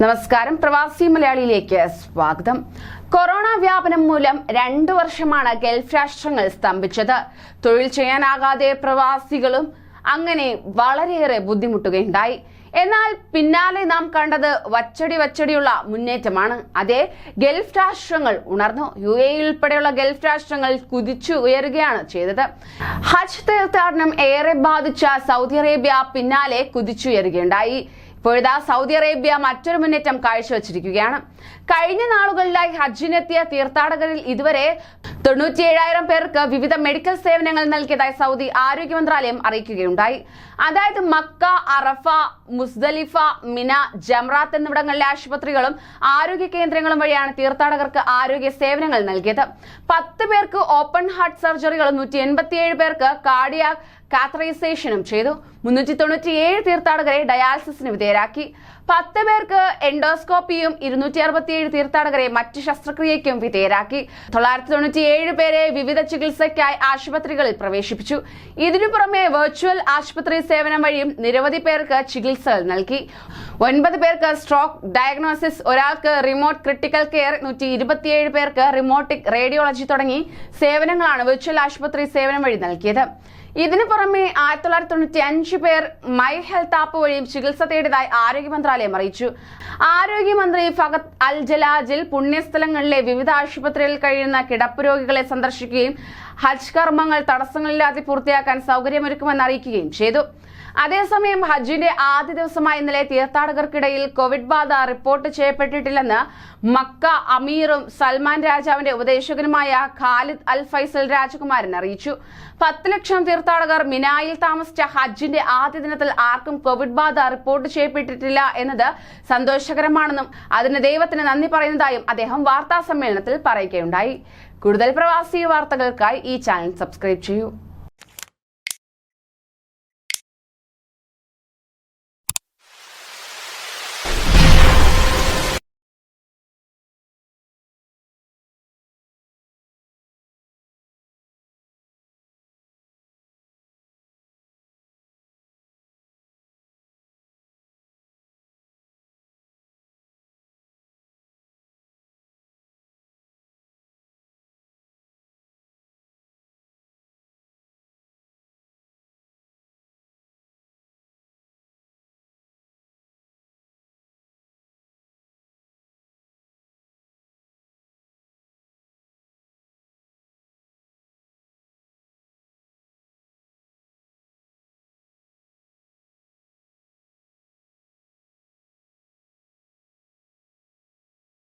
നമസ്കാരം. പ്രവാസി മലയാളിയിലേക്ക് സ്വാഗതം. കൊറോണ വ്യാപനം മൂലം രണ്ടു വർഷമാണ് ഗൾഫ് രാഷ്ട്രങ്ങൾ സ്തംഭിച്ചത്. തൊഴിൽ ചെയ്യാനാകാതെ പ്രവാസികളും അങ്ങനെ വളരെയേറെ ബുദ്ധിമുട്ടുകയുണ്ടായി. എന്നാൽ പിന്നാലെ നാം കണ്ടത് വച്ചടി വച്ചടിയുള്ള മുന്നേറ്റമാണ്. അതെ ഗൾഫ് രാഷ്ട്രങ്ങൾ ഉണർന്നു. യു എ ഉൾപ്പെടെയുള്ള ഗൾഫ് രാഷ്ട്രങ്ങൾ കുതിച്ചു ഉയരുകയാണ് ചെയ്തത്. ഹജ്ജ് തീർത്ഥാടനം ഏറെ ബാധിച്ച സൗദി അറേബ്യ പിന്നാലെ കുതിച്ചുയരുകയുണ്ടായി. ഇപ്പോഴിതാ സൗദി അറേബ്യ മറ്റൊരു മുന്നേറ്റം കാഴ്ചവെച്ചിരിക്കുകയാണ്. കഴിഞ്ഞ നാളുകളിലായി ഹജ്ജിനെത്തിയ തീർത്ഥാടകരിൽ ഇതുവരെ തൊണ്ണൂറ്റിയേഴായിരം പേർക്ക് വിവിധ മെഡിക്കൽ സേവനങ്ങൾ നൽകിയതായി സൗദി ആരോഗ്യ മന്ത്രാലയം അറിയിക്കുകയുണ്ടായി. അതായത് മക്ക അറഫ മുസ്ദലിഫ മിന ജംറാത്ത് എന്നിവിടങ്ങളിലെ ആശുപത്രികളും ആരോഗ്യ കേന്ദ്രങ്ങളും വഴിയാണ് തീർത്ഥാടകർക്ക് ആരോഗ്യ സേവനങ്ങൾ നൽകിയത്. പത്ത് പേർക്ക് ഓപ്പൺ ഹാർട്ട് സർജറികളും നൂറ്റി എൺപത്തിയേഴ് പേർക്ക് കാർഡിയാക് കാത്തറൈസേഷനും ചെയ്തു. മുന്നൂറ്റി തൊണ്ണൂറ്റിയേഴ് തീർത്ഥാടകരെ ഡയാലിസിസിന് വിധേയരാക്കി. പത്ത് പേർക്ക് എൻഡോസ്കോപ്പിയും ഇരുന്നൂറ്റി അറുപത്തിയേഴ് തീർത്ഥാടകരെ മറ്റ് ശസ്ത്രക്രിയയ്ക്കും വിധേയരാക്കി. തൊള്ളായിരത്തി തൊണ്ണൂറ്റിയേഴ് പേരെ വിവിധ ചികിത്സയ്ക്കായി ആശുപത്രികളിൽ പ്രവേശിപ്പിച്ചു. ഇതിനു പുറമെ വെർച്വൽ ആശുപത്രി സേവനം വഴിയും നിരവധി പേർക്ക് ചികിത്സകൾ നൽകി. ഒൻപത് പേർക്ക് സ്ട്രോക്ക് ഡയഗ്നോസിസ് ഒരാൾക്ക് റിമോട്ട് ക്രിട്ടിക്കൽ കെയർ നൂറ്റി ഇരുപത്തിയേഴ് പേർക്ക് റിമോട്ടിക് റേഡിയോളജി തുടങ്ങി സേവനങ്ങളാണ് വെർച്വൽ ആശുപത്രി സേവനം വഴി നൽകിയത്. ഇതിനു പുറമെ ആയിരത്തി തൊള്ളായിരത്തി തൊണ്ണൂറ്റി അഞ്ച് പേർ മൈ ഹെൽത്ത് ആപ്പ് വഴിയും ചികിത്സ തേടിയതായി ആരോഗ്യ മന്ത്രാലയം അറിയിച്ചു. ആരോഗ്യമന്ത്രി ഫഹദ് അൽ ജലാജിൽ പുണ്യസ്ഥലങ്ങളിലെ വിവിധ ആശുപത്രികളിൽ കഴിയുന്ന കിടപ്പ് രോഗികളെ സന്ദർശിക്കുകയും ഹജ്ജ് കർമ്മങ്ങൾ തടസ്സങ്ങളില്ലാതെ പൂർത്തിയാക്കാൻ സൗകര്യമൊരുക്കുമെന്ന് അറിയിക്കുകയും ചെയ്തു. അതേസമയം ഹജ്ജിന്റെ ആദ്യ ദിവസമായ ഇന്നലെ തീർത്ഥാടകർക്കിടയിൽ കോവിഡ് ബാധ റിപ്പോർട്ട് ചെയ്യപ്പെട്ടിട്ടില്ലെന്ന് മക്ക അമീറും സൽമാൻ രാജാവിന്റെ ഉപദേശകനുമായ ഖാലിദ് അൽ ഫൈസൽ രാജകുമാരൻ അറിയിച്ചു. പത്ത് ലക്ഷം തീർത്ഥാടകർ മിനായിൽ താമസിച്ച ഹജ്ജിന്റെ ആദ്യ ദിനത്തിൽ ആർക്കും കോവിഡ് ബാധ റിപ്പോർട്ട് ചെയ്യപ്പെട്ടിട്ടില്ല എന്നത് സന്തോഷകരമാണെന്നും അതിന് ദൈവത്തിന് നന്ദി പറയുന്നതായും അദ്ദേഹം വാർത്താ സമ്മേളനത്തിൽ പറയുകയുണ്ടായി. കൂടുതൽ പ്രവാസി വാർത്തകൾക്കായി ഈ ചാനൽ സബ്സ്ക്രൈബ് ചെയ്യൂ.